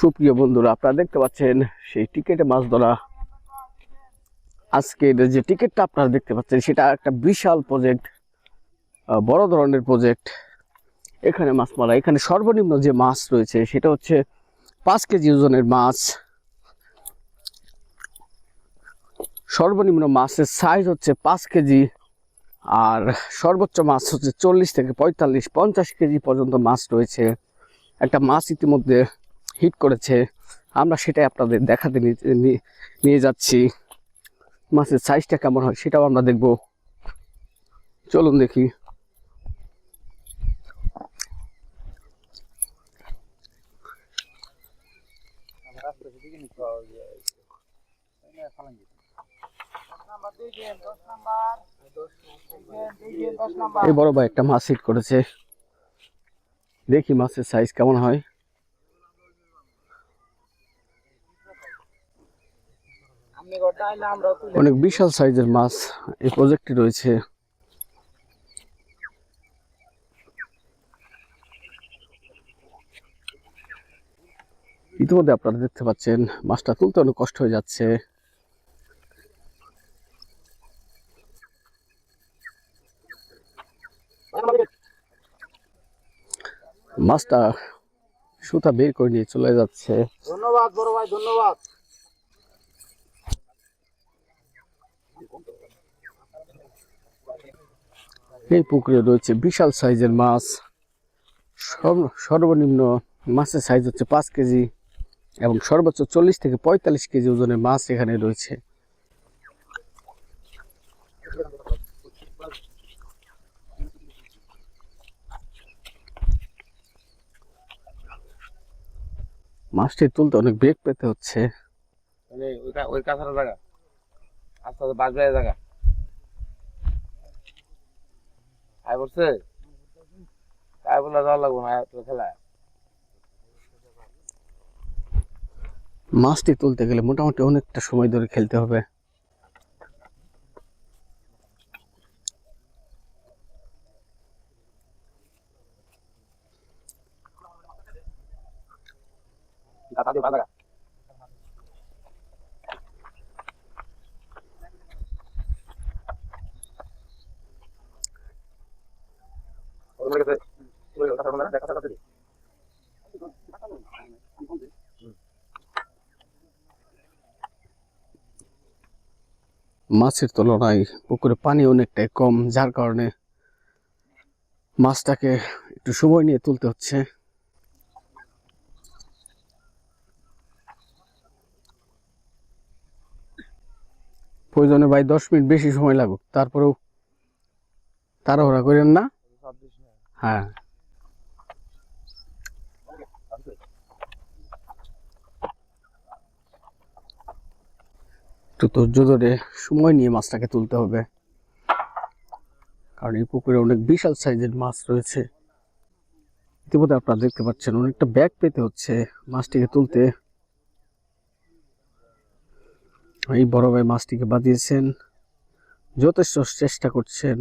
সুপ্রিয় বন্ধুরা, আপনারা দেখতে পাচ্ছেন সেই টিকেটে মাছ ধরা। আজকের যে টিকিটটা আপনারা দেখতে পাচ্ছেন, সেটা একটা বিশাল প্রজেক্ট বড় ধরনের প্রজেক্ট এখানে মাছ মারা, এখানে সর্বনিম্ন যে মাছ রয়েছে, সেটা হচ্ছে পাঁচ কেজি ওজনের মাছ। সর্বনিম্ন মাছের সাইজ হচ্ছে পাঁচ কেজি, আর সর্বোচ্চ মাছ হচ্ছে চল্লিশ থেকে পঁয়তাল্লিশ, পঞ্চাশ কেজি পর্যন্ত মাছ রয়েছে। একটা মাছ ইতিমধ্যে হিট করেছে। আমরা সেটাই আপনাদের দেখাতে নিয়ে- যাচ্ছি। মাছের সাইজটা কেমন হয় সেটাও আমরা দেখব। চলুন দেখি। এই বড় ভাই একটা মাছ হিট করেছে। দেখি মাছের সাইজ কেমন হয়। অনেক বিশাল সাইজের মাছ এই প্রজেক্টে রয়েছে। ইতিমধ্যে আপনারা দেখতে পাচ্ছেন, মাছটা তুলতে অনেক কষ্ট হয়ে যাচ্ছে। মাছটা সুতা বের করে নিয়ে চলে যাচ্ছে। ধন্যবাদ বড় ভাই, ধন্যবাদ। এই পুকুরে রয়েছে বিশাল সাইজের মাছ। সর্ব- সর্বনিম্ন মাছের সাইজ হচ্ছে পাঁচ কেজি এবং সর্বোচ্চ চল্লিশ থেকে পঁয়তাল্লিশ কেজি ওজনের মাছ এখানে রয়েছে। মাছটি তুলতে অনেক বেগ পেতে হচ্ছে। মানে ওই জায়গা। আস্তে আস্তে জায়গা। আয় করছে তাই বলে যাওয়া লাগবো না তো খেলা। মাছটি তুলতে গেলে মোটামুটি অনেকটা সময় ধরে খেলতে হবে। দাদা দিয়ে বাজাগা মাছের তুলনায় পুকুরে পানি অনেকটাই কম, যার কারণে মাছটাকে একটু সময় নিয়ে তুলতে হচ্ছে। প্রয়োজনে ভাই দশ মিনিট বেশি সময় লাগুক, তারপরেও তাড়াহুড়া করেন না। হ্যাঁ। একটু ধৈর্য ধরে সময় নিয়ে মাছটাকে তুলতে হবে। কারণ এই পুকুরে অনেক বিশাল সাইজের মাছ রয়েছে। ইতিমধ্যে আপনারা দেখতে পাচ্ছেন অনেকটা ব্যাগ পেতে হচ্ছে মাছটিকে তুলতে। এই বড় ভাই মাছটিকে বাঁধিয়েছেন। যথেষ্ট চেষ্টা করছেন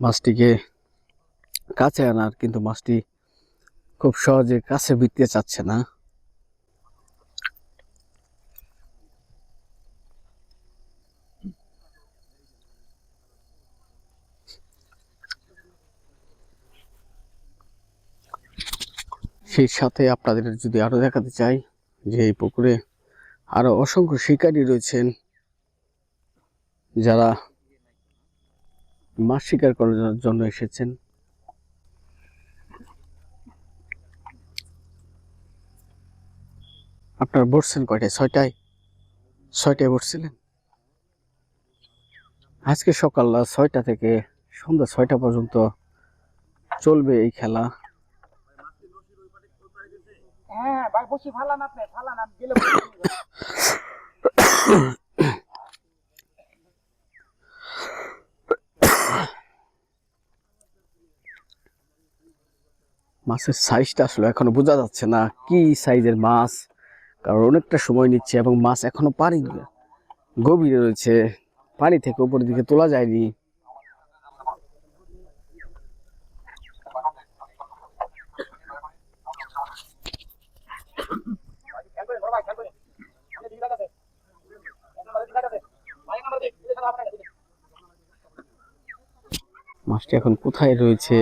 মাছটিকে কাছে আনার কিন্তু মাছটি খুব সহজে কাছে বিতে চাচ্ছে না। সেই সাথে আপনাদের যদি আরও দেখাতে চাই যে এই পুকুরে আরও অসংখ্য শিকারী রয়েছেন, যারা মাছ শিকার করার জন্য এসেছেন। আপনারা বসছেন কয়টায়? ছয়টায়? ছয়টায় বসছিলেন? আজকে সকাল ছয়টা থেকে সন্ধ্যা ছয়টা পর্যন্ত চলবে এই খেলা। হ্যাঁ মাছের সাইজটা আসলে এখনও বোঝা যাচ্ছে না। কি সাইজের মাছ? কারণ অনেকটা সময় নিচ্ছে এবং মাছ এখনও পানি গভীরে রয়েছে, পানি থেকে উপরের দিকে তোলা যায়নি। মাছটি এখন কোথায় রয়েছে?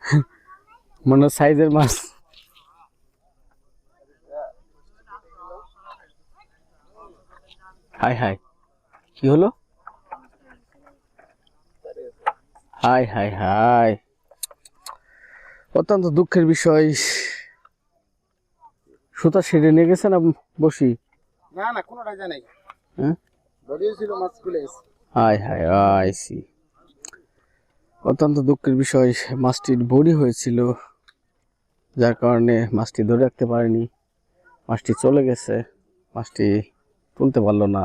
মনে সাইজের মাছ। হাই হাই কি হলো? হাই হাই হাই অত্যন্ত দুঃখের বিষয়। সুতা সেরে নিয়ে গেছে না বসি? না না কোনোটাই জানাই হ্যাঁ? বডি ছিল মাছ খুলে হাই হাই আইসি অত্যন্ত দুঃখের বিষয় মাছটির বড়ি হয়েছিল যার কারণে মাছটি ধরে রাখতে পারেনি। মাছটি চলে গেছে মাছটি তুলতে পারল না।